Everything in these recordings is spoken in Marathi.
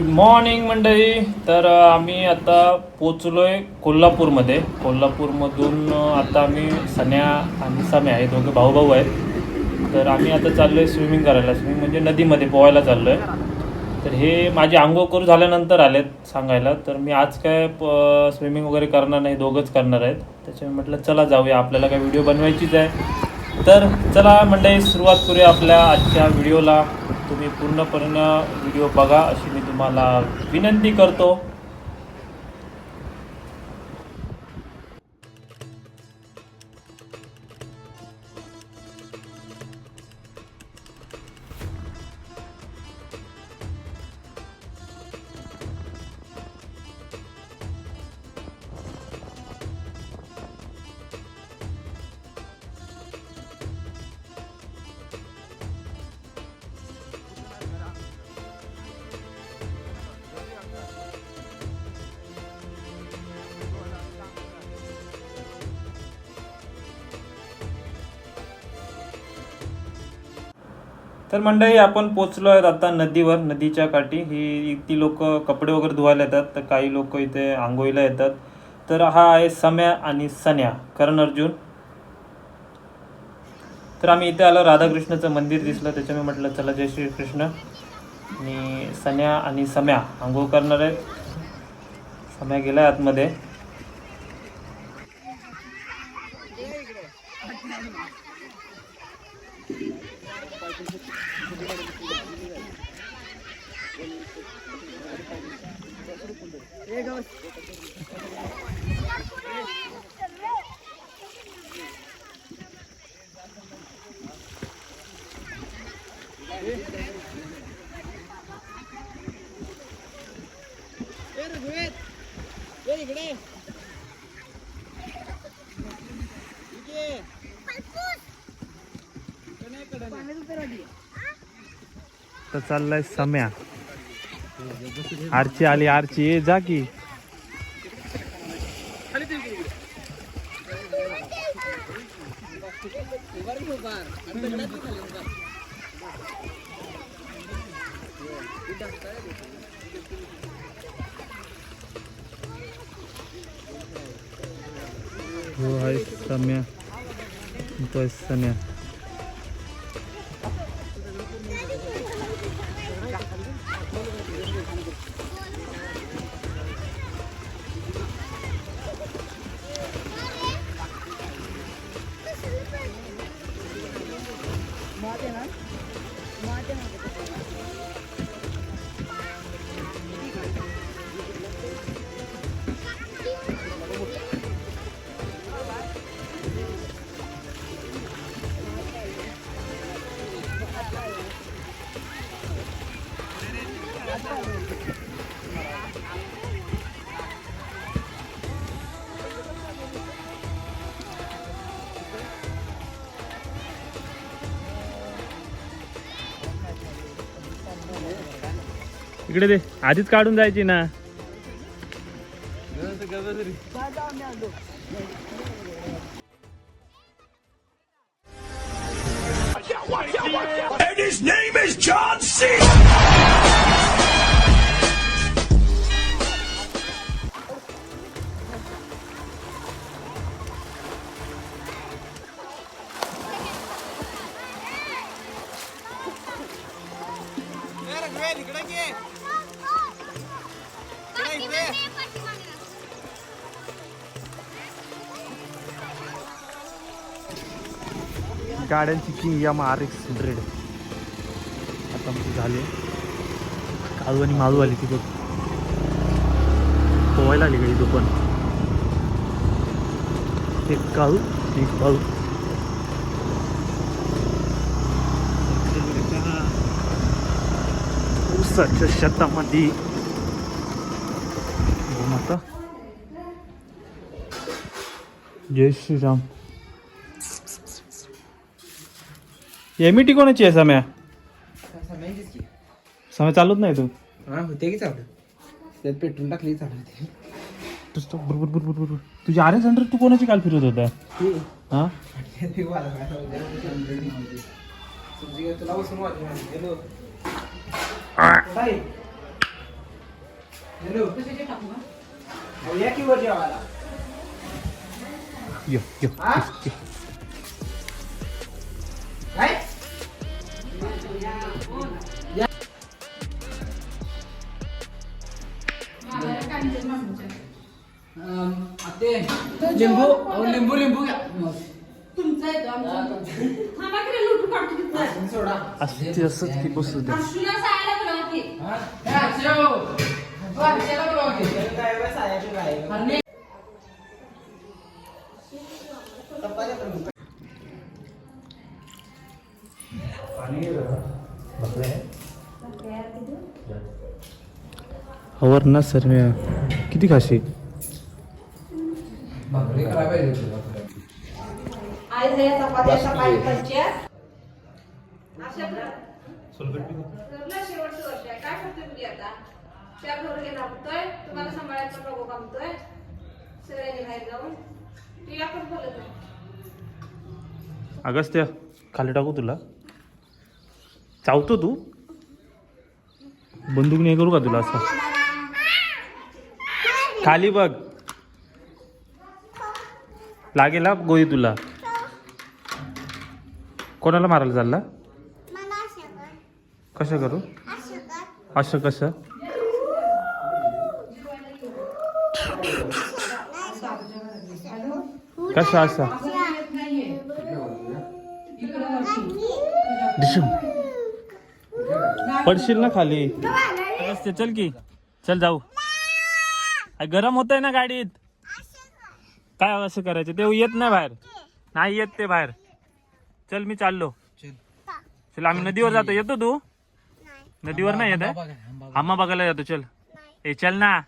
गुड मॉर्निंग मंडळी. तर आम्ही आता आहे कोल्हापूरमध्ये. कोल्हापूरमधून आता आम्ही सन्या आणि सम्या हे दोघे भाऊ भाऊ आहेत. तर आम्ही आता चाललो आहे स्विमिंग करायला. स्विमिंग म्हणजे नदीमध्ये पोहायला चाललो आहे तर हे माझे आंघोळ करू झाल्यानंतर आलेत सांगायला. तर मी आज काय स्विमिंग वगैरे करणार नाही दोघंच करणार आहेत. त्याच्यामुळे म्हटलं चला जाऊया. आपल्याला काय व्हिडिओ बनवायचीच आहे. तर चला मंडळी सुरुवात करूया आपल्या आजच्या व्हिडिओला तुम्ही पूर्णपणे व्हिडिओ बघा. अशी मी तुम्हाला विनंती करतो. तर मंडळी आपण पोचलो आहेत आता नदीवर नदीच्या काठी. ही ती लोक कपडे वगैरे धुवायला येतात तर काही लोक इथे आंघोळीला येतात. तर हा आहे सम्या आणि सन्या करण अर्जुन. तर आम्ही इथे आलो राधाकृष्णाचं मंदिर दिसलं त्याच्यामुळे म्हटलं चला जय श्री कृष्ण आणि सन्या आणि सम्या आंघोळ करणार आहेत. सम्या गेलाय आतमध्ये. तर चाललाय सम्या. आरची आली आरची. ये जा की. हो आहे सम्या. तो आहे सम्या इकडे दे. आधीच काढून जायची ना. And गाड्यांची king Yamaha R X hundred आता मग झाले. काळू आणि माजू आली ती बघ पोवायला आली गाडी तो पण एक काळू एक काळू ऊसाच्या शेतामध्ये. हो जय श्रीराम. एमिटी कोणाची आहे सम्या? समय चालत नाही तू. हा होते की चालू? त्यात पेट्रोल टाकली चालू होते. तू बरोबर बरोबर बरोबर तुझी आर एस हंड्रेड तू कोणाची काल फिरत होता? हा? यो. लिंबू अहो, लिंबू लिंबू घ्या तुमचा येतो आमचा थांबा की रे, लुटू काढतो तिथं. असं सोडा असं असंच की बसू दे हर्षूला सायाला बोलावं की. हा? हे. हो, बोलवा की. हरणे. ना सर मी किती खाशी भाकरी करायला पाहिजे होती, भाकरी. आई चपात्या सकाळी खायच्या. अशा प्रकारे. ठरलं शेवटचं वर्ष आहे. काय करतोय मुली आता? त्या घरी गेला म्हणतोय, तुम्हाला सांभाळायचं प्रभू का म्हणतोय? सगळ्यांनी बाहेर जाऊन. ती आपण बोलत नाही. अगस्त्य खाली टाकू तुला चावतो तू बंदूक नाही करू का तुला असं खाली बघ लागेल हा गोळी तुला. कोणाला मारायला चालला? कसं करू. असं कसं कसं असं पडशील ना खाली. चल की. चल जाऊ. गरम होत आहे ना गाडीत. काय असं करायचं? ते येत नाही बाहेर. नाही येत ते बाहेर. चल मी चाललो. चल. चल आम्ही नदीवर जातो. येतो तू? नदीवर नाही येत आम्हा बघायला जातो. चल. ए चल ना.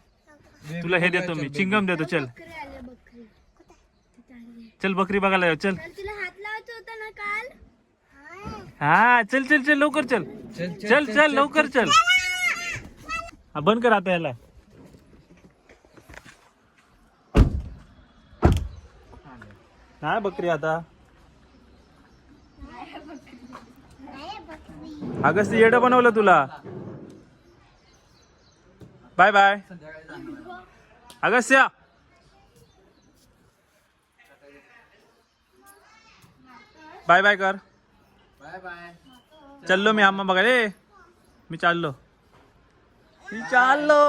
तुला हे देतो मी. चिंगम देतो. चल. चल बकरी बघायला जाऊ. चल. तुला हात लावायचा होता ना काल? हा चल चल चल लवकर चल. चल चल लवकर चल. बंद कर आता याला. नाही बकरी आता? अगस्त येडं बनवलं तुला. Bye bye. Agastya bye bye कर. Bye bye. चाललो मी आम्हा बघा रे मी चाललो. मी चाललो.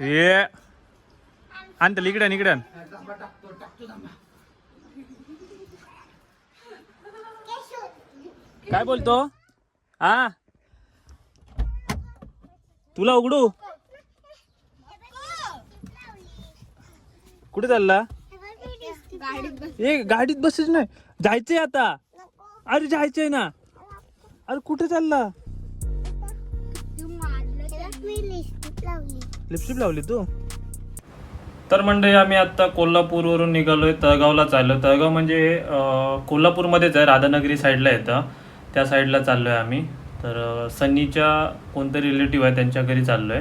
ये. आण त्याला इकडे इकडे. हा, काय बोलतो? हा? तुला उघडू? कुठे चालला? गाडीत बस ए गाडीत बसच नाही. जायचंय आता. अरे जायचंय ना. अरे कुठे चालला? लिपस्टिक लावली तू? तर मंडळी आम्ही आता कोल्हापूरवरून निघालोय तळगावला चाललो तळगाव म्हणजे कोल्हापूरमध्येच आहे राधानगरी साईडला येतं त्या साईडला चाललोय आम्ही. तर सनीच्या कोणतरी रिलेटिव्ह आहे त्यांच्या घरी चाललोय.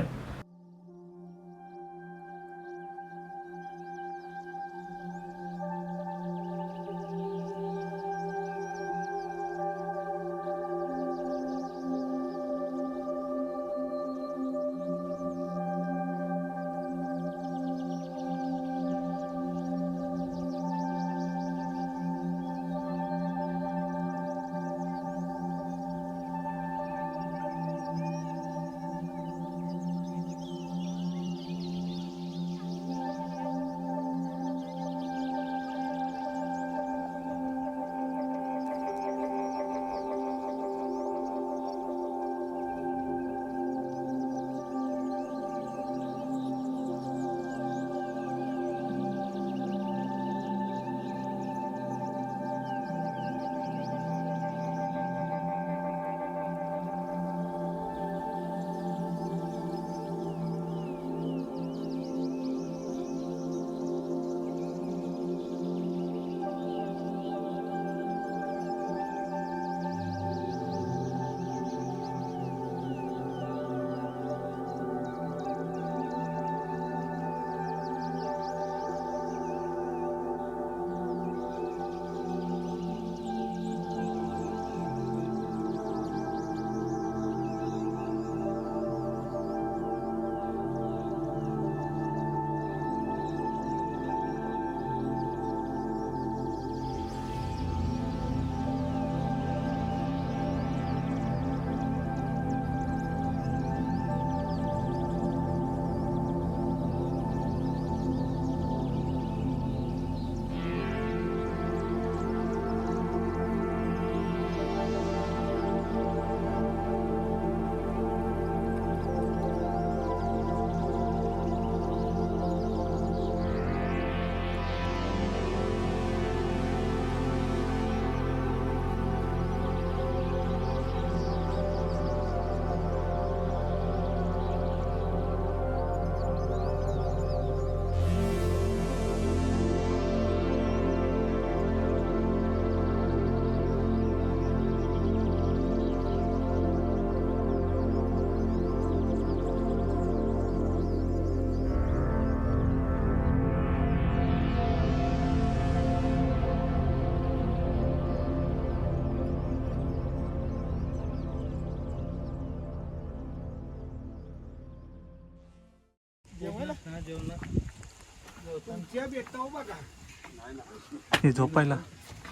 हे झोपायला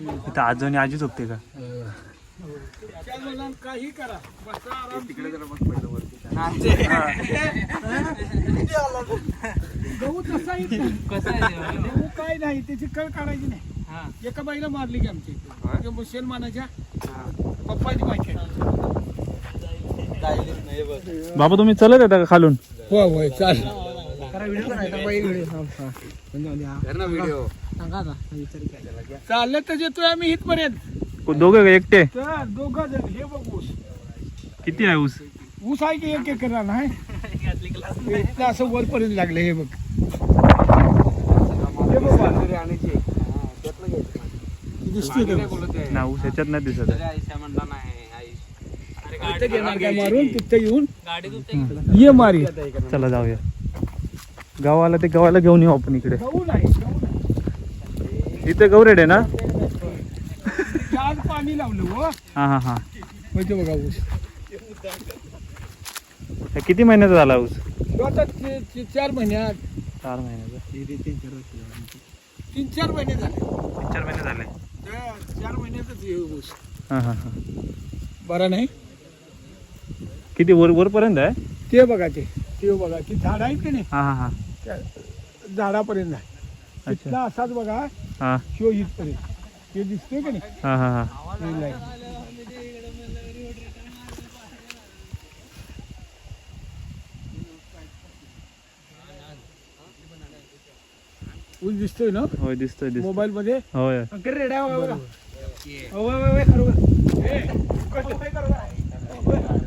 इथं आजो आणि आजी झोपते का काही करा गहू तसा. गहू काय नाही त्याची कळ काढायची नाही एका बाईला मारली की आमची इथे. मुसलमानाच्या पप्पाची माहिती बाबा तुम्ही चलत येता का खालून होय होय चाल चाललं तर येतोय आम्ही इथपर्यंत. दोघे का एकटे? तर दोघं जण हे बघ ऊस. किती आहे ऊस? ऊस आहे की एक एकर इथलं असं वरपर्यंत लागलं हे बघ. हे बघ बा. दिसतोय का ऊस? ना ऊस ह्याच्यात नाही दिसत. आहे. इथं घेणार काय मारून? तिथं येऊन? ये मारी. चला जाऊया. गावाला ते गावाला घेऊन येऊ आपण इकडे. इथे गौरेड आहे ना? पाणी लावलं हो हा. हा माहिती बघा ऊस किती महिन्याचा झाला ऊस? चार महिन्यात चार महिन्याचा. तीन चार महिने झाले. तीन चार महिने झाले. चार महिन्यातच ऊस. हा हा हा. बरा नाही? किती वर वरपर्यंत आहे? ते बघा ते. ते बघा. ते झाड आहेत की नाही? हा हा हा. त्या झाडापर्यंत आहे. तिथला असाच बघा हा. शिव इथपर्यंत. ते दिसतोय की नाही? हा हा हा. हे line. ऊस दिसतोय ना? होय दिसतोय दिसतोय. मोबाईल मध्ये होय. अंकर रेड्या बघा बघा. हो, होय, होय, होय, खरोखर. ए, कसं होय, खरोखर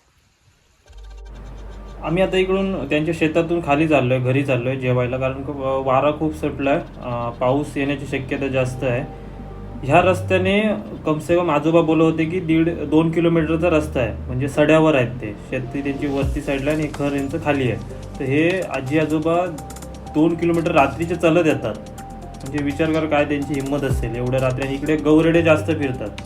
आम्ही आता इकडून त्यांच्या शेतातून खाली चाललोय घरी चाललोय जेवायला. कारण वारा खूप सुटलाय. आहे पाऊस येण्याची शक्यता जास्त आहे. ह्या रस्त्याने कमसे कम आजोबा बोलत होते की दीड दोन किलोमीटरचा रस्ता आहे. म्हणजे सड्यावर आहेत ते. शेती त्यांची वरती साईडला आणि घर यांचं खाली आहे. तर हे आजी आजोबा दोन किलोमीटर रात्रीचे चालत येतात. म्हणजे विचार कर काय त्यांची हिंमत असेल. एवढ्या रात्री आणि इकडे गौरेडे जास्त फिरतात.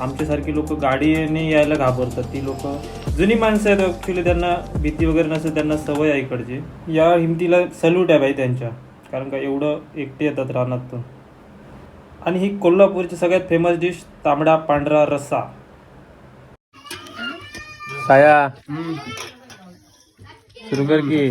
आमच्यासारखी लोक गाडीने यायला घाबरतात. ती लोक जुनी माणसं आहेत ॲक्च्युली त्यांना भीती वगैरे नसते त्यांना सवय आहे इकडची. या हिमतीला सल्यूट आहे बाई त्यांच्या. कारण का एवढं एकटे येतात रानातून. आणि ही कोल्हापूरची सगळ्यात फेमस डिश तांबडा पांढरा रस्सा. साया सुरू कर की.